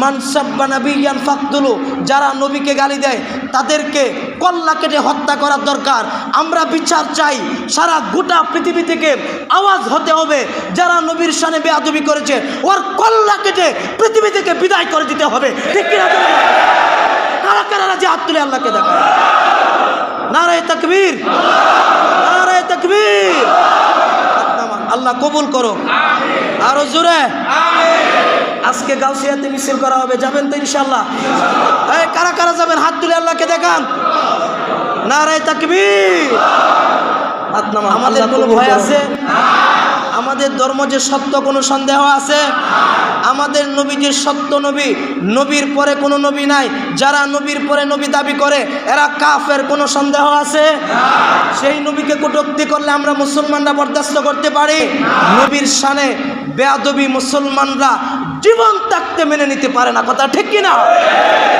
মানসাব্বা নবিয়ান ফাকতুলু, যারা নবীকে গালি দেয়, তাদেরকে কল্লা কেটে হত্যা করার দরকার। আমরা বিচার চাই, সারা গোটা পৃথিবী থেকে আওয়াজ হতে হবে, যারা নবীর সানে বেয়াদবি করেছে, ওর কল্লা কেটে পৃথিবী থেকে বিদায় করে দিতে হবে। ঠিক? কারা কারা রাজি? হাত তুলে আল্লাহকে দেখা নারায় তকবীর। নারায় তকবীর। আল্লাহ কবুল করো। আরও জোরে। আজকে গাউসিয়াতে মিছিল করা হবে যাবেন তো ইনশাল্লাহ এই কারা কারা যাবেন? হাত তুলে আল্লাহকে দেখান। নারায় তাকবীর। নামান। আমাদের কোনো ভয় আছে? আমাদের ধর্ম যে সত্য কোনো সন্দেহ আছে? আমাদের নবী যে সত্য নবী নবীর পরে কোনো নবী নাই। যারা নবীর পরে নবী দাবি করে এরা কাফের কোনো সন্দেহ আছে? সেই নবীকে কটুক্তি করলে আমরা মুসলমানরা বরদাস্ত করতে পারি? নবীর শানে বেয়াদবি মুসলমানরা জীবন থাকতে মেনে নিতে পারে না। কথা ঠিক কিনা?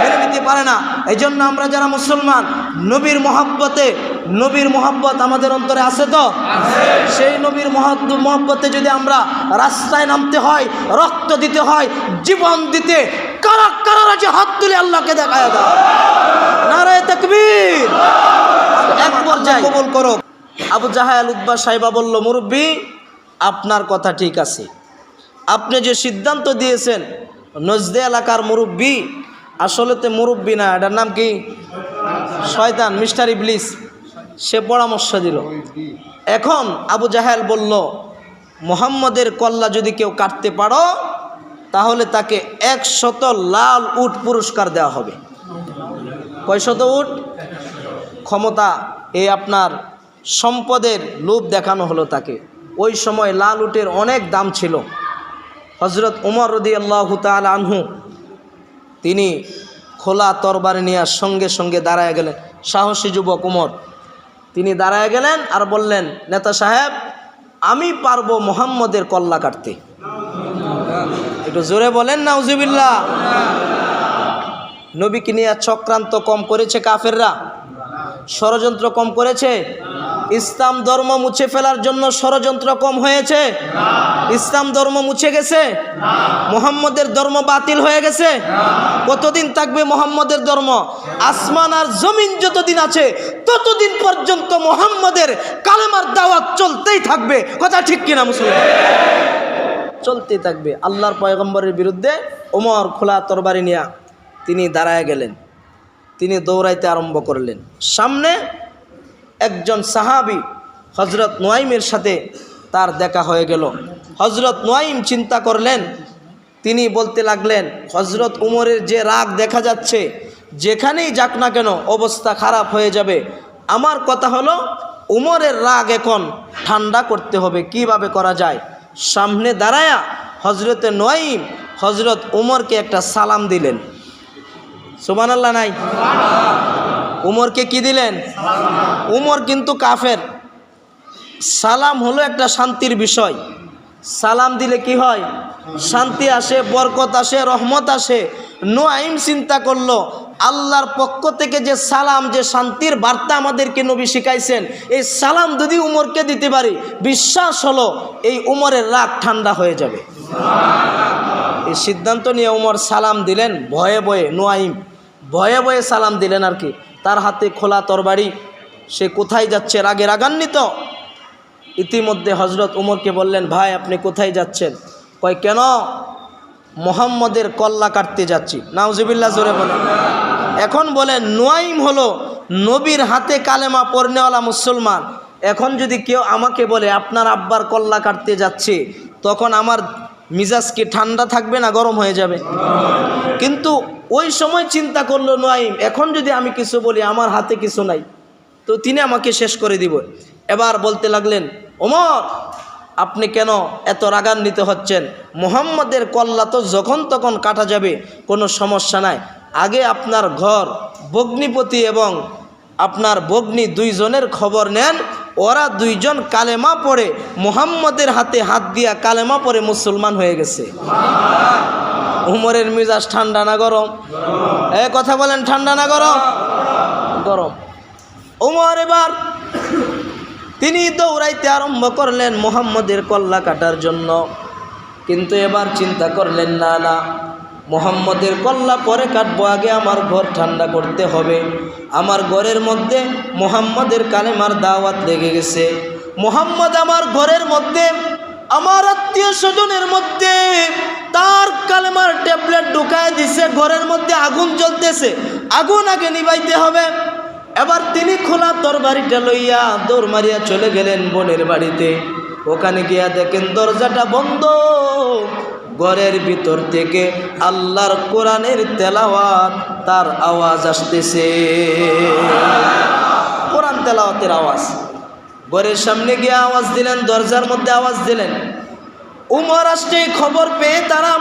মেনে নিতে পারে না। এই জন্য আমরা যারা মুসলমান নবীর মহাব্বতে নবীর মহাব্বত আমাদের অন্তরে আছে তো? সেই নবীর মহব্বতে যদি আমরা রাস্তায় নামতে হয় রক্ত দিতে হয় জীবন দিতে কারা কারা রাজি হাত তুলে আল্লাহকে দেখায় দাও। নারায় তকবীর। এক পর্যায়ে কবুল করো। আবু জাহাল উদ্বা সাহেবা বলল মুরব্বী আপনার কথা ঠিক আছে। আপনি যে সিদ্ধান্ত দিয়েছেন, নজদে এলাকার মুরব্বী আসলে তো মুরব্বী না, এটার নাম কি? শয়তান, মিস্টার ইবলিস, সে পরামর্শ দিল। এখন আবু জাহেল বলল, মোহাম্মদের কল্লা যদি কেউ কাটতে পারো, তাহলে তাকে একশত লাল উট পুরস্কার দেওয়া হবে। কয় শত উট? ক্ষমতা, এই আপনার সম্পদের লোভ দেখানো হলো তাকে। ওই সময় লাল উটের অনেক দাম ছিল। হজরত উমর রদি আল্লাহ তাল আনহু, তিনি খোলা তরবারি নিয়ে সঙ্গে সঙ্গে দাঁড়ায় গেলেন। সাহসী যুবক উমর, তিনি দাঁড়ায় গেলেন আর বললেন, নেতা সাহেব, আমি পারব মোহাম্মদের কল্লা কাটতে। একটু জোরে বলেন না উজিবিল্লা নবীকে নিয়ে চক্রান্ত কম করেছে কাফেররা, ষড়যন্ত্র কম করেছে। ইসলাম ধর্ম মুছে ফেলার জন্য ষড়যন্ত্র কম হয়েছে? ইসলাম ধর্ম মুছে গেছে? মোহাম্মদের ধর্ম বাতিল হয়ে গেছে? কতদিন থাকবে মোহাম্মদের ধর্ম? আসমান আর জমিন যতদিন আছে, ততদিন পর্যন্ত মোহাম্মদের কালেমার দাওয়াত চলতেই থাকবে। কথা ঠিক কিনা মুসলমান চলতে থাকবে। আল্লাহর পয়গম্বরের বিরুদ্ধে ওমর খোলা তরবারি নিয়া তিনি দাঁড়ায় গেলেন। তিনি দৌড়াইতে আরম্ভ করলেন। সামনে একজন সাহাবি হজরত নোয়াইমের সাথে তার দেখা হয়ে গেল। হজরত নোয়াইম চিন্তা করলেন, তিনি বলতে লাগলেন হজরত উমরের যে রাগ দেখা যাচ্ছে, যেখানেই যাক না কেন অবস্থা খারাপ হয়ে যাবে। আমার কথা হলো, উমরের রাগ এখন ঠান্ডা করতে হবে, কীভাবে করা যায়? সামনে দাঁড়ায়া হজরতে নোয়াইম হজরত উমরকে একটা সালাম দিলেন। সুমান আল্লাহ নাই? উমরকে কি দিলেন? উমর কিন্তু কাফের। সালাম হলো একটা শান্তির বিষয়। সালাম দিলে কি হয়? শান্তি আসে, বরকত আসে, রহমত আসে। নোয়াইম চিন্তা করল। আল্লাহর পক্ষ থেকে যে সালাম, যে শান্তির বার্তা আমাদেরকে নবী শিখাইছেন, এই সালাম যদি উমরকে দিতে পারি, বিশ্বাস হলো এই উমরের রাগ ঠান্ডা হয়ে যাবে। এই সিদ্ধান্ত নিয়ে উমর সালাম দিলেন, ভয়ে ভয়ে নোয়াইম ভয়ে ভয়ে সালাম দিলেন আর কি। তার হাতে খোলা তরবারি, সে কোথায় যাচ্ছে? রাগে রাগান্বিত। ইতিমধ্যে হজরত উমরকে বললেন, ভাই, আপনি কোথায় যাচ্ছেন? কয়, কেন? মোহাম্মদের কল্লা কাটতে যাচ্ছি। নাউজিবিল্লা জোরে বলেন। এখন বলেন, নোয়াইম হলো নবীর হাতে কালেমা পড়নেওয়ালা মুসলমান। এখন যদি কেউ আমাকে বলে, আপনার আব্বার কল্লা কাটতে যাচ্ছে, তখন আমার মিজাজ কি ঠান্ডা থাকবে না, গরম হয়ে যাবে। কিন্তু ওই সময় চিন্তা করল, নোয়াইম, এখন যদি আমি কিছু বলি, আমার হাতে কিছু নাই, তো তিনি আমাকে শেষ করে দিব। এবার বলতে লাগলেন, ওমর, আপনি কেন এত রাগান্বিত হচ্ছেন? মোহাম্মদের কল্লা তো যখন তখন কাটা যাবে, কোনো সমস্যা নাই। আগে আপনার ঘর বগ্নিপতি এবং আপনার বগ্নি দুইজনের খবর নেন, ওরা দুইজন কালেমা পড়ে, মোহাম্মদের হাতে হাত দিয়া কালেমা পড়ে মুসলমান হয়ে গেছে। উমরের মিজাজ ঠান্ডা না গরম? এ, কথা বলেন, ঠান্ডা না গরম? গরম। উমর এবার তিনি দৌড়াইতে আরম্ভ করলেন মোহাম্মদের কল্লা কাটার জন্য। কিন্তু এবার চিন্তা করলেন, না না মোহাম্মদের কল্লা পরে কাটবো, আগে আমার ঘর ঠান্ডা করতে হবে। আমার ঘরের মধ্যে মোহাম্মদের কালেমার দাওয়াত লেগে গেছে। মোহাম্মদ আমার ঘরের মধ্যে, আমার আত্মীয় স্বজনের মধ্যে, তার কালেমার ট্যাবলেট ঢুকায় দিছে, ঘরের মধ্যে আগুন জ্বলতেছে। আগুন আগে নিবাইতে হবে। এবার তিনি খোলা তরবারিটা লইয়া দৌড় মারিয়া চলে গেলেন বোনের বাড়িতে। ওখানে গিয়া দেখেন দরজাটা বন্ধ। ঘরের ভিতর থেকে আল্লাহর কোরআনের তেলাওয়াত, তার আওয়াজ আসতেছে। কোরআন তেলাওয়াতের আওয়াজ। ঘরের সামনে গিয়ে আওয়াজ দিলেন, দরজার মধ্যে আওয়াজ দিলেন। উমর আসতে খবর পেয়ে তারা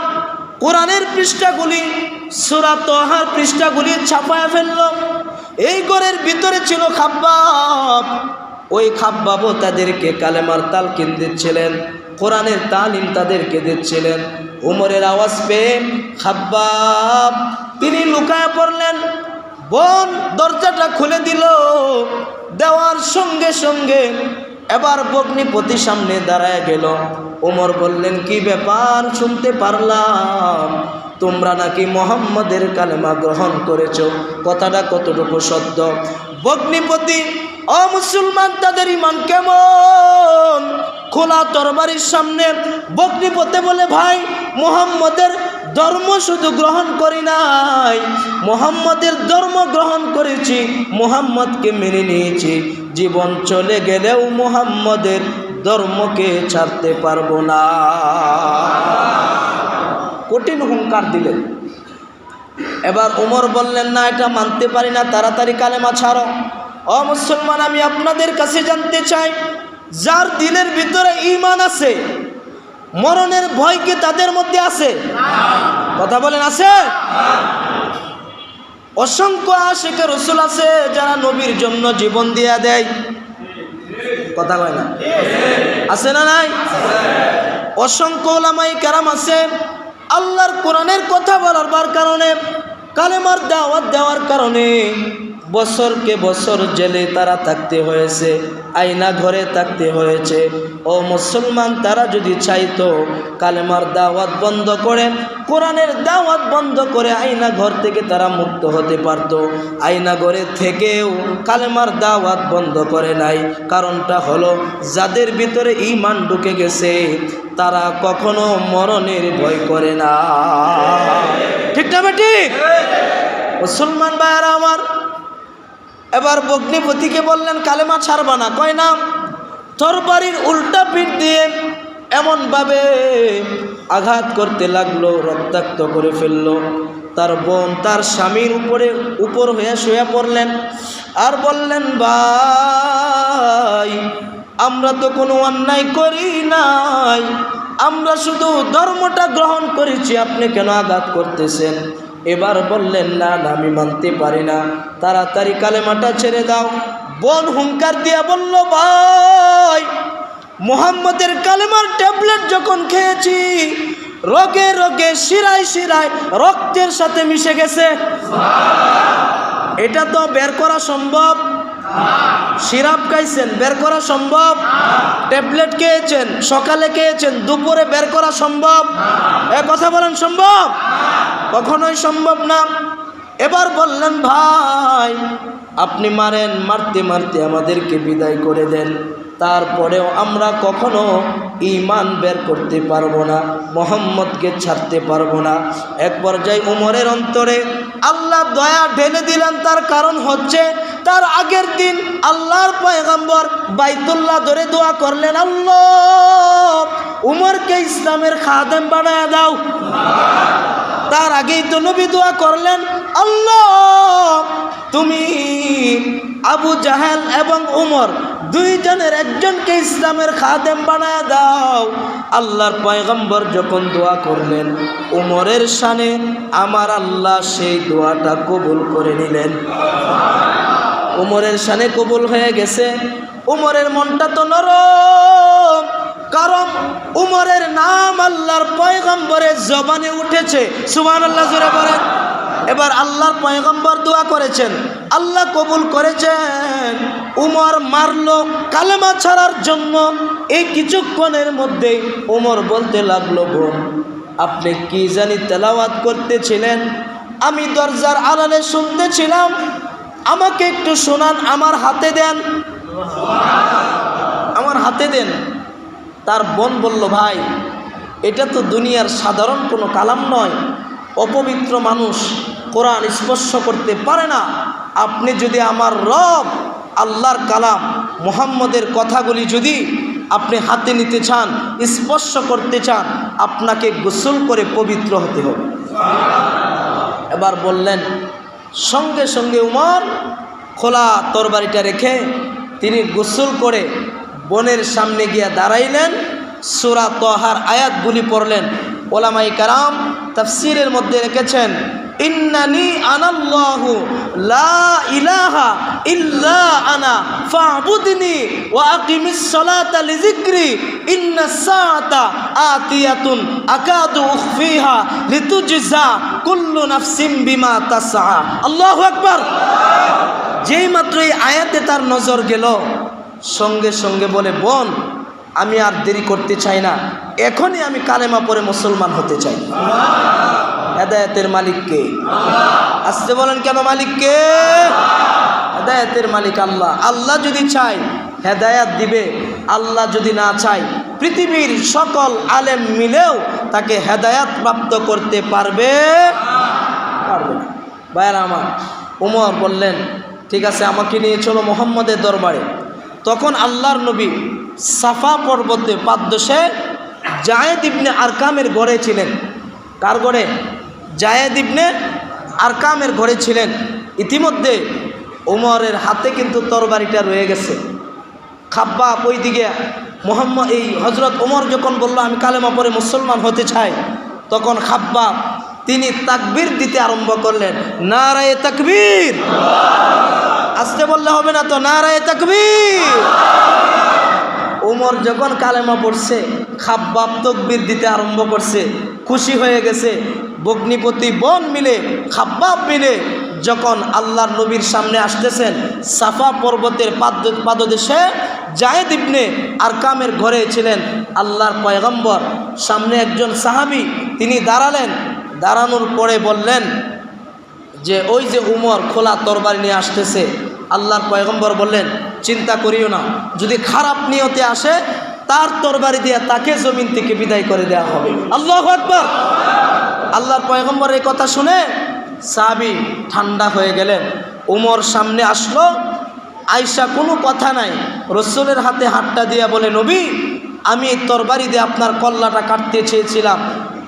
কোরআনের পৃষ্ঠাগুলি, সুরা তোহার পৃষ্ঠাগুলি ছাপায় ফেলল। এই ঘরের ভিতরে ছিল খাব্বাব। ওই খাব্বাবও তাদেরকে কালেমার তালকিন দিচ্ছিলেন, কোরআনের তালিম তাদেরকে দিচ্ছিলেন। উমরের আওয়াজ পেয়ে খাব্বাব, তিনি লুকায় পড়লেন। বোন দরজাটা খুলে দিল। দেওয়ার সঙ্গে সঙ্গে এবার বগ্নিপতি সামনে দাঁড়ায় গেল। ওমর বললেন, কি ব্যাপার? শুনতে পারলাম। তোমরা নাকি মোহাম্মদের কালেমা গ্রহণ করেছ। কথাটা কতটুকু সত্য? বগ্নিপতি অমুসলমান তাদের ইমান কেমন? খোলা তরবারির সামনে বগ্নিপতে বলে, ভাই, মোহাম্মদের ধর্ম শুধু গ্রহণ করি নাই। মোহাম্মদের ধর্ম গ্রহণ করেছি, মোহাম্মদকে মেনে নিয়েছি। জীবন চলে গেলেও মোহাম্মদের ধর্মকে ছাড়তে পারব না। কঠিন হুঙ্কার দিলেন। এবার উমর বললেন, না, এটা মানতে পারি না, তাড়াতাড়ি কালেমা ছাড়ো। অ, মুসলমান, আমি আপনাদের কাছে জানতে চাই যার দিলের ভিতরে ইমান আছে, মরণের ভয় কি তাদের মধ্যে আছে? কথা বলেন, আছে? অসংখ্য আশেকে রসুল আছে যারা নবীর জন্য জীবন দিয়া দেয়। কথা কয় না? আছে না নাই? অসংখ্য ওলামাই কারাম আছে, আল্লাহর কোরআনের কথা বলার কারণে, কালেমার দাওয়াত দেওয়ার কারণে বছরকে বছর জেলে তারা থাকতে হয়েছে, আয়না ঘরে থাকতে হয়েছে। ও মুসলমান, তারা যদি চাইতো কালেমার দাওয়াত বন্ধ করে, কোরআনের দাওয়াত বন্ধ করে আয়না ঘর থেকে তারা মুক্ত হতে পারত। আয়না ঘরে থেকেও কালেমার দাওয়াত বন্ধ করে নাই। কারণটা হলো, যাদের ভিতরে ইমান ঢুকে গেছে, তারা কখনো মরণের ভয় করে না। ঠিক না ঠিক? মুসলমান ভাইয়ারা আমার এবার বগ্নিপতিকে বললেন, কালেমা ছাড়বা না। কয়, না, তরবারির উল্টা পিঠ দিয়ে এমনভাবে আঘাত করতে লাগল, রক্তাক্ত করে ফেলল। তার বোন তার স্বামীর উপরে, উপর হয়ে শুয়ে পড়লেন আর বললেন, ভাই, আমরা তো কোনো অন্যায় করি নাই। আমরা শুধু ধর্মটা গ্রহণ করেছি। আপনি কেন আঘাত করতেছেন? এবার বললেন, না আমি মানতে পারি না। তাড়াতাড়ি কালেমাটা ছেড়ে দাও। বোন হুঙ্কার দিয়া বলল, ভাই, মোহাম্মদের কালেমার ট্যাবলেট যখন খেয়েছি, রোগে রোগে শিরায় শিরায় রক্তের সাথে মিশে গেছে। এটা তো বের করা সম্ভব? সিরাপ খাইছেন, বের করা সম্ভব? ট্যাবলেট খেয়েছেন, সকালে খেয়েছেন, দুপুরে বের করা সম্ভব? এ কথা বলেন, সম্ভব? কখনোই সম্ভব না। এবার বললেন, ভাই, আপনি মারেন, মারতে মারতে আমাদেরকে বিদায় করে দেন। তারপরেও আমরা কখনো ইমান বের করতে পারব না, মোহাম্মদকে ছাড়তে পারব না। এক পর্যায়ে উমরের অন্তরে আল্লাহ দয়া ঢেলে দিলেন, তার কারণ হচ্ছে তার আগের দিন আল্লাহর পয়গম্বর বাইতুল্লাহ ধরে দোয়া করলেন, আল্লাহ, উমরকে ইসলামের খাদেম বানায় দাও। তার আগেই তো নবী দোয়া করলেন, আল্লাহ, তুমি আবু জাহেল এবং উমর দুইজনের একজনকে ইসলামের খাদেম বানায় দাও। আল্লাহর পয়গম্বর যখন দোয়া করলেন, উমরের সানে আমার আল্লাহ সেই দোয়াটা কবুল করে নিলেন। উমরের সানে কবুল হয়ে গেছে। উমরের মনটা তো নরম। কারণ উমরের নাম আল্লাহর পয়গম্বরের জবানে উঠেছে। সুমান আল্লাহ জোরে বলেন। এবার আল্লাহর পয়গম্বর দোয়া করেছেন। আল্লাহ কবুল করেছেন। উমর মারল, কালেমা ছাড়ার জন্য। এই কিছুক্ষণের মধ্যেই উমর বলতে লাগল, বোন, আপনি কি জানি তেলাওয়াত করতেছিলেন? আমি দরজার আড়ালে শুনতেছিলাম। আমাকে একটু শোনান, আমার হাতে দেন। আমার হাতে দেন। তার বোন বলল, ভাই, এটা তো দুনিয়ার সাধারণ কোনো কালাম নয়। অপবিত্র মানুষ কোরআন স্পর্শ করতে পারে না। আপনি যদি আমার রব, আল্লাহর কালাম, মোহাম্মদের কথাগুলি যদি আপনি হাতে নিতে চান, স্পর্শ করতে চান, আপনাকে গোসল করে পবিত্র হতে হবে। এবার বললেন, সঙ্গে সঙ্গে উমর খোলা তরবারিটা রেখে তিনি গোসল করে বনের সামনে গিয়া দাঁড়াইলেন। সুরা তহার আয়াতগুলি পড়লেন। ওলামাই কারাম তাফসিরের মধ্যে রেখেছেন, ইন্নানি লা ইলাহা ইল্লা আনা ওয়া কুল্লু বিমা যেই মাত্র এই আয়াতে তার নজর গেল সঙ্গে সঙ্গে বলে, বোন, আমি আর দেরি করতে চাই না। এখনই আমি কালেমা পরে মুসলমান হতে চাই। হেদায়তের মালিককে। আসতে বলেন কেন মালিককে? হেদায়তের মালিক আল্লাহ। আল্লাহ যদি চায়, হেদায়াত দিবে। আল্লাহ যদি না চায়, পৃথিবীর সকল আলেম মিলেও তাকে হেদায়াত প্রাপ্ত করতে পারবে পারবে না। ভাইয়ারা আমার, উমর বললেন, ঠিক আছে, আমাকে নিয়ে চলো মোহাম্মদের দরবারে। তখন আল্লাহর নবী সাফা পর্বতে পাদ্দশে জায়েদ ইবনে আরকামের ঘরে ছিলেন। কার ঘরে? জায়েদ ইবনে আরকামের ঘরে ছিলেন। ইতিমধ্যে উমরের হাতে কিন্তু তরবারিটা রয়ে গেছে। খাব্বা ওই দিকে মোহাম্মদ, এই হজরত ওমর যখন বলল, আমি কালেমা পরে মুসলমান হতে চাই, তখন খাব্বা তিনি তাকবীর দিতে আরম্ভ করলেন, নারায়ে তাকবীর। আসতে বললে হবে না তো, নারায়ে তাকবীর। ওমর যখন কালেমা পড়ছে, খাব্বাব তকবির দিতে আরম্ভ করছে, খুশি হয়ে গেছে বগ্নিপতি বন মিলে, খাব্বাব মিলে যখন আল্লাহর নবীর সামনে আসতেছেন, সাফা পর্বতের পাদ পাদদেশে জায়েদ ইবনে আর কামের ঘরে ছিলেন আল্লাহর পয়গম্বর। সামনে একজন সাহাবি, তিনি দাঁড়ালেন দাঁড়ানোর পরে বললেন যে, ওই যে উমর খোলা তরবারি নিয়ে আসতেছে। আল্লাহর পয়গম্বর বললেন, চিন্তা করিও না, যদি খারাপ নিয়তে আসে, তার তরবারি দিয়ে তাকে জমিন থেকে বিদায় করে দেওয়া হবে। আল্লাহ আকবর। আল্লাহর পয়গম্বর এই কথা শুনে সাহাবি ঠান্ডা হয়ে গেলেন। উমর সামনে আসলো। আয়সা কোনো কথা নাই। রসুলের হাতে হাতটা দিয়া বলে, নবী, আমি তরবারি দিয়ে আপনার কল্লাটা কাটতে চেয়েছিলাম।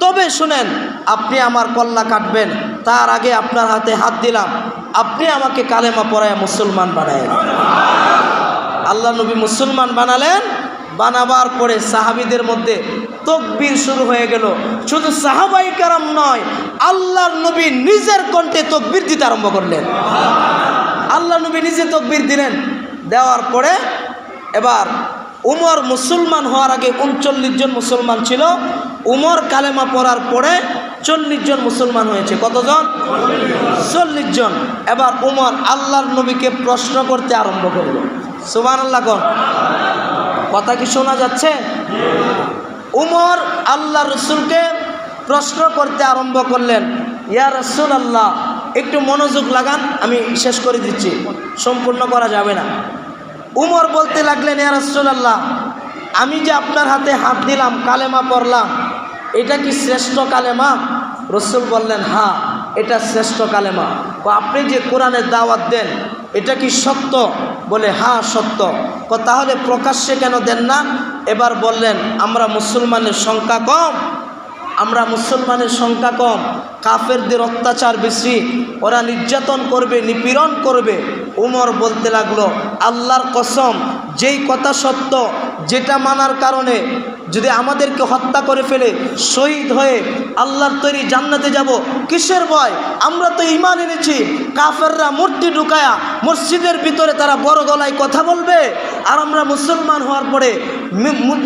তবে শুনেন আপনি আমার কল্লা কাটবেন। তার আগে আপনার হাতে হাত দিলাম। আপনি আমাকে কালেমা পড়ায় মুসলমান বানায় আল্লাহ নবী মুসলমান বানালেন। বানাবার পরে সাহাবিদের মধ্যে তকবীর শুরু হয়ে গেল। শুধু সাহাবাই কারাম নয়, আল্লাহর নবী নিজের কণ্ঠে তকবীর দিতে আরম্ভ করলেন। আল্লাহ নবী নিজে তকবীর দিলেন। দেওয়ার পরে এবার উমর মুসলমান হওয়ার আগে উনচল্লিশ জন মুসলমান ছিল। উমর কালেমা পড়ার পরে চল্লিশ জন মুসলমান হয়েছে। কতজন? চল্লিশ জন। এবার উমর আল্লাহর নবীকে প্রশ্ন করতে আরম্ভ করল। সুবান আল্লাহ কন। কথা কি শোনা যাচ্ছে? উমর আল্লাহ রসুলকে প্রশ্ন করতে আরম্ভ করলেন, ইয়া রসুল আল্লাহ একটু মনোযোগ লাগান, আমি শেষ করে দিচ্ছি, সম্পূর্ণ করা যাবে না। উমর বলতে লাগলেন, ইয়া রসুল আল্লাহ আমি যে আপনার হাতে হাত দিলাম, কালেমা পড়লাম এটা কি শ্রেষ্ঠ কালেমা? রসুল বললেন হ্যাঁ এটা শ্রেষ্ঠ কালেমা। ও আপনি যে কোরআনের দাওয়াত দেন, এটা কি সত্য? বলে হ্যাঁ সত্য। ক, তাহলে প্রকাশ্যে কেন দেন না? এবার বললেন, আমরা মুসলমানের সংখ্যা কম। আমরা মুসলমানের সংখ্যা কম। কাফেরদের অত্যাচার বেশি। ওরা নির্যাতন করবে, নিপীড়ন করবে। উমর বলতে লাগল, আল্লাহর কসম যেই কথা সত্য, যেটা মানার কারণে যদি আমাদেরকে হত্যা করে ফেলে, শহীদ হয়ে আল্লাহর তৈরি জান্নাতে যাব, কিসের ভয়? আমরা তো ইমান এনেছি, কাফেররা মূর্তি ঢুকায়া মসজিদের ভিতরে তারা বড় গলায় কথা বলবে, আর আমরা মুসলমান হওয়ার পরে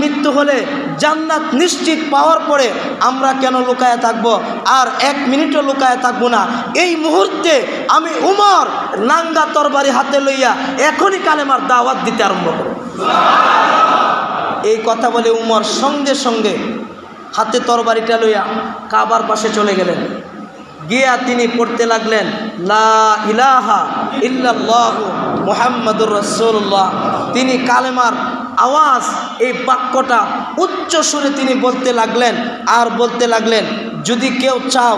মৃত্যু হলে জান্নাত নিশ্চিত পাওয়ার পরে আমরা কেন লুকায় থাকব? আর এক মিনিটও লুকায় থাকব না। এই মুহূর্তে আমি উমর নাঙ্গা তরবারি হাতে লইয়া এখনই কালেমার দাওয়াত দিতে আরম্ভ এই কথা বলে উমর সঙ্গে সঙ্গে হাতে তরবারিটা লইয়া কাবার পাশে চলে গেলেন। গিয়া তিনি পড়তে লাগলেন, লা ইলাহা ইল্লাল্লাহ মুহাম্মাদুর রাসূলুল্লাহ। তিনি কালেমার আওয়াজ, এই বাক্যটা উচ্চ সুরে তিনি বলতে লাগলেন, আর বলতে লাগলেন, যদি কেউ চাও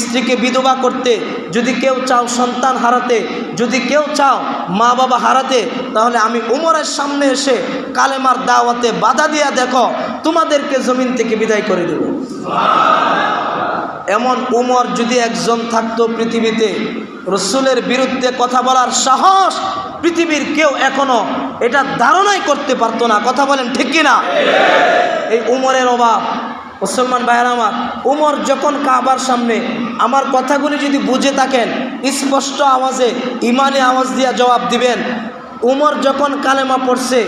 স্ত্রীকে বিধবা করতে যদি কেউ চাও সন্তান হারাতে, যদি কেউ চাও মা বাবা হারাতে, তাহলে আমি উমরের সামনে এসে কালেমার দাওয়াতে বাধা দিয়া দেখো, তোমাদেরকে জমিন থেকে বিদায় করে দেব। এমন উমর যদি একজন থাকতো পৃথিবীতে, রসুলের বিরুদ্ধে কথা বলার সাহস পৃথিবীর কেউ এখনও এটা ধারণাই করতে পারতো না। কথা বলেন ঠিক কিনা? এই উমরের অভাব মুসলমান ভাইয়ের আমার, উমর যখন কাবার সামনে আমার কথাগুলি যদি বুঝে থাকেন, স্পষ্ট আওয়াজে, ইমানে আওয়াজ দিয়া জবাব দিবেন। উমর যখন কালেমা পড়ছে,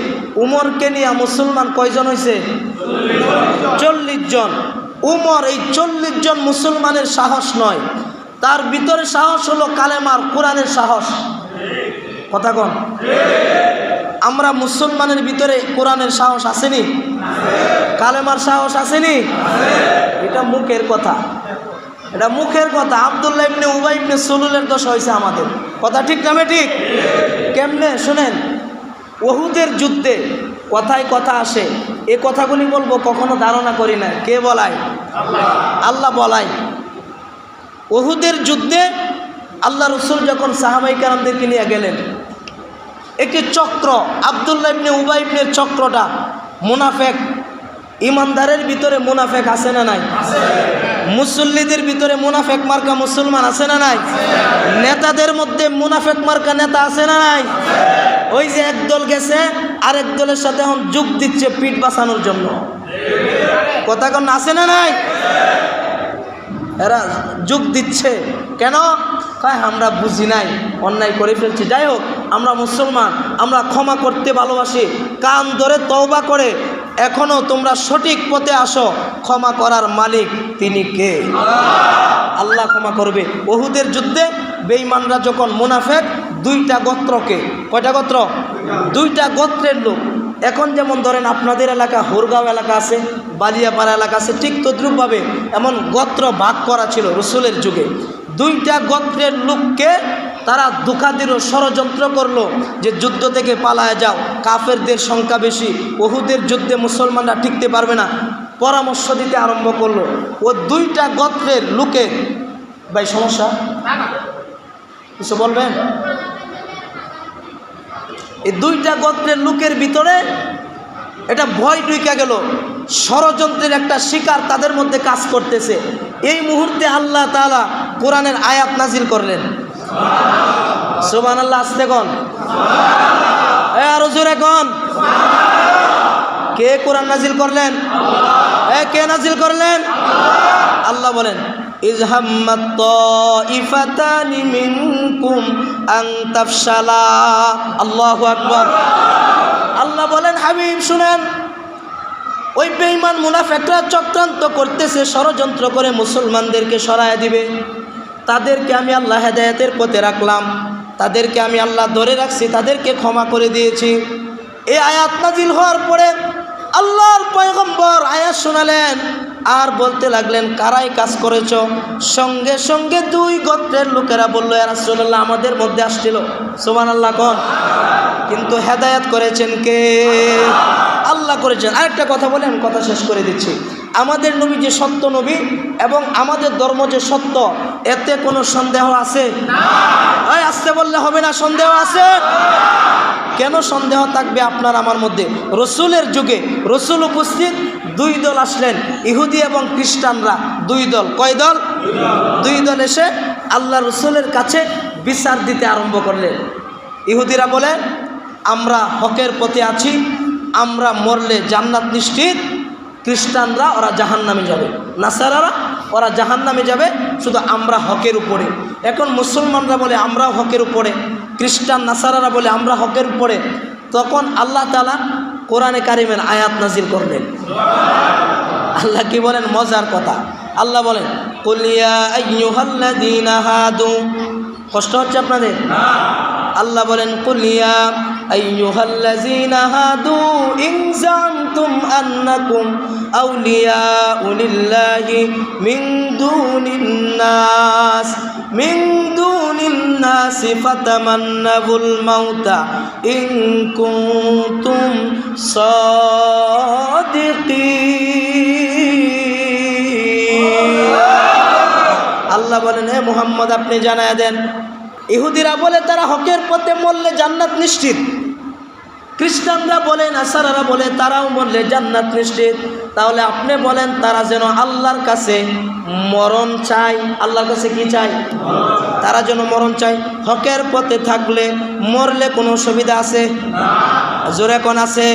উমরকে নিয়ে মুসলমান কয়জন হয়েছে চল্লিশ জন। উমর এই চল্লিশ জন মুসলমানের সাহস নয়। তার ভিতরে সাহস হলো কালেমার কোরআনের সাহস। কথা কন। আমরা মুসলমানের ভিতরে কোরআনের সাহস আসেনি? কালেমার সাহস আসেনি? এটা মুখের কথা। এটা মুখের কথা। আবদুল্লাহ ইবনে উবাই ইবনে সলুলের দোষ হয়েছে আমাদের। কথা ঠিক না ঠিক? কেমনে? শোনেন। ওহুদের যুদ্ধে কথায় কথা আসে। এ কথাগুলি বলব, কখনো ধারণা করি না। কে বলায়? আল্লাহ বলায়। ওহুদের যুদ্ধে আল্লাহ রসুল যখন সাহাবাই কারামদেরকে নিয়ে গেলেন একটি চক্র, আবদুল্লাহ ইবনে উবাই ইবনের চক্রটা, মুনাফেক, ইমানদারের ভিতরে মুনাফেক আছে না নাই? মুসল্লিদের ভিতরে মুনাফেক মার্কা মুসলমান আছে না নাই? নেতাদের মধ্যে মুনাফেক মার্কা নেতা আছে না নাই? ওই যে একদল গেছে, আরেক দলের সাথে এখন যোগ দিচ্ছে পিঠ বাঁচানোর জন্য। কথা কোন, আছে না নাই? এরা যোগ দিচ্ছে। কেন? কয় আমরা বুঝি নাই, অন্যায় করে ফেলছি। যাই হোক, আমরা মুসলমান, আমরা ক্ষমা করতে ভালোবাসি, কান ধরে তওবা করে এখনও তোমরা সঠিক পথে আসো, ক্ষমা করার মালিক তিনি কে? আল্লাহ ক্ষমা করবে। বহুদের যুদ্ধে বেঈমানরা যখন মুনাফেক, দুইটা গোত্রকে, কয়টা গোত্র? দুইটা গোত্রের লোক। এখন যেমন ধরেন আপনাদের এলাকা, হোরগাঁও এলাকা আছে, বালিয়াপাড়া এলাকা আছে, ঠিক তদ্রুপভাবে এমন গোত্র ভাগ করা ছিল রসুলের যুগে। দুইটা গোত্রের লোককে তারা দুঃখাদির ষড়যন্ত্র করল যে যুদ্ধ থেকে পালায় যাও। কাফেরদের সংখ্যা বেশি, ওহুদের যুদ্ধে মুসলমানরা টিকতে পারবে না। পরামর্শ দিতে আরম্ভ করল। ও দুইটা গোত্রের লোকে, ভাই সমস্যা? কিছু বলবেন? এই দুইটা গোত্রের লোকের ভিতরে এটা ভয় ঢুকে গেল। ষড়যন্ত্রের একটা শিকার তাদের মধ্যে কাজ করতেছে। এই মুহূর্তে আল্লাহ তাআলা কোরআনের আয়াত নাজিল করলেন। সোমান আল্লাহ আসতে কন? আরও জোরে কন? কে কোরআন নাজিল করলেন? কে নাজিল করলেন? আল্লাহ বলেন আল্লাহ বলেন, হাবিব, শুনেন। ওই বেঈমান মুনাফেকরা চক্রান্ত করতেছে, ষড়যন্ত্র করে মুসলমানদেরকে সরায় দিবে। তাদেরকে আমি আল্লাহ হেদায়তের পথে রাখলাম। তাদেরকে আমি আল্লাহ ধরে রাখছি, তাদেরকে ক্ষমা করে দিয়েছি। এই আয়াত নাজিল হওয়ার পরে আল্লাহর পয়গম্বর আয়াত শোনালেন আর বলতে লাগলেন, কারাই কাজ করেছ? সঙ্গে সঙ্গে দুই গোত্রের লোকেরা বলল রাসূলুল্লাহ, আমাদের মধ্যে আসছিল। সোমান আল্লাহ কন। কিন্তু হেদায়াত করেছেন কে? আল্লাহ করেছেন। আরেকটা কথা বলে আমি কথা শেষ করে দিচ্ছি। আমাদের নবী যে সত্য নবী এবং আমাদের ধর্ম যে সত্য, এতে কোনো সন্দেহ আছে? আসতে বললে হবে না, সন্দেহ আছে? কেন সন্দেহ থাকবে আপনার আমার মধ্যে? রসুলের যুগে রসুল উপস্থিত দুই দল আসলেন, ইহুদি এবং খ্রিস্টানরা। দুই দল। কয় দল? দুই দল এসে আল্লাহ রসুলের কাছে বিচার দিতে আরম্ভ করলেন। ইহুদিরা বলে, আমরা হকের পথে আছি, আমরা মরলে জান্নাত নিশ্চিত, খ্রিস্টানরা ওরা জাহান নামে যাবে। নাসারারা ওরা জাহান নামে যাবে, শুধু আমরা হকের উপরে। এখন মুসলমানরা বলে, আমরাও হকের উপরে। খ্রিস্টান, নাসারারা বলে, আমরা হকের উপরে। তখন আল্লাহ তালা কোরআনে কারিমের আয়াত নাজিল করলেন। আল্লাহ কি বলেন? মজার কথা। আল্লাহ বলেন কষ্ট হচ্ছে আপনাদের? আল্লাহ বলেন কলিয়া আইয়ুহাল্লাযীনা হাদু ইন জানতুম আন্নাকুম আউলিয়া উলিল্লাহি মিন দুনিন নাস। من دون الناس فتمنوا الموت إن كنتم صادقين আল্লাহ বলেন হে মুহাম্মদ আপনি জানায় দেন ইহুদিরা বলে তারা হকের পথে মরলে জান্নাত নিশ্চিত খ্রিস্টানরা বলেন আসারারা বলে তারাও মরলে জান্নাত নিশ্চিত। তাহলে আপনি বলেন, তারা যেন আল্লাহর কাছে মরণ চাই আল্লাহর কাছে কি চাই তারা যেন মরণ চাই হকের পথে থাকলে মরলে কোনো সুবিধা আছে? জোরে কোন আছে?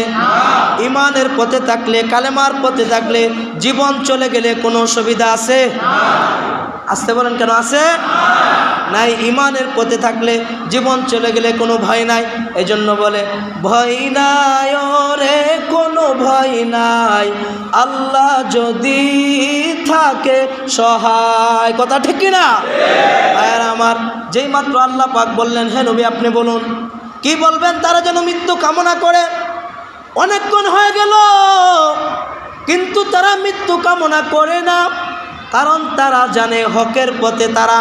ইমানের পথে থাকলে, কালেমার পথে থাকলে জীবন চলে গেলে কোনো সুবিধা আছে? আসতে বলেন কেন আছে? নাই ইমানের পথে থাকলে জীবন চলে গেলে কোনো ভয় নাই। এই জন্য বলে, ভয় নাই রে কোনো ভয় নাই। আল্লাহ যদি থাকে সহায়। কথা ঠিক না? আর আমার, যেই মাত্র আল্লাহ পাক বললেন, হে নবী আপনি বলুন, কি বলবেন? তারা যেন মৃত্যু কামনা করে। অনেকক্ষণ হয়ে গেল, কিন্তু তারা মৃত্যু কামনা করে না। কারণ তারা জানে হকের পথে তারা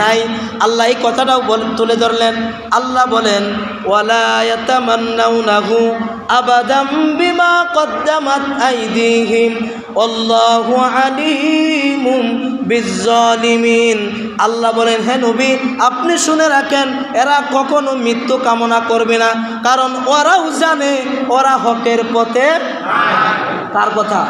নাই। আল্লাহ এই কথাটাও তুলে ধরলেন। আল্লাহ বলেন আল্লাহ বলেন, হে নবী, আপনি শুনে রাখেন, এরা কখনো মৃত্যু কামনা করবে না। কারণ ওরাও জানে, ওরা হকের পথে তার কথা?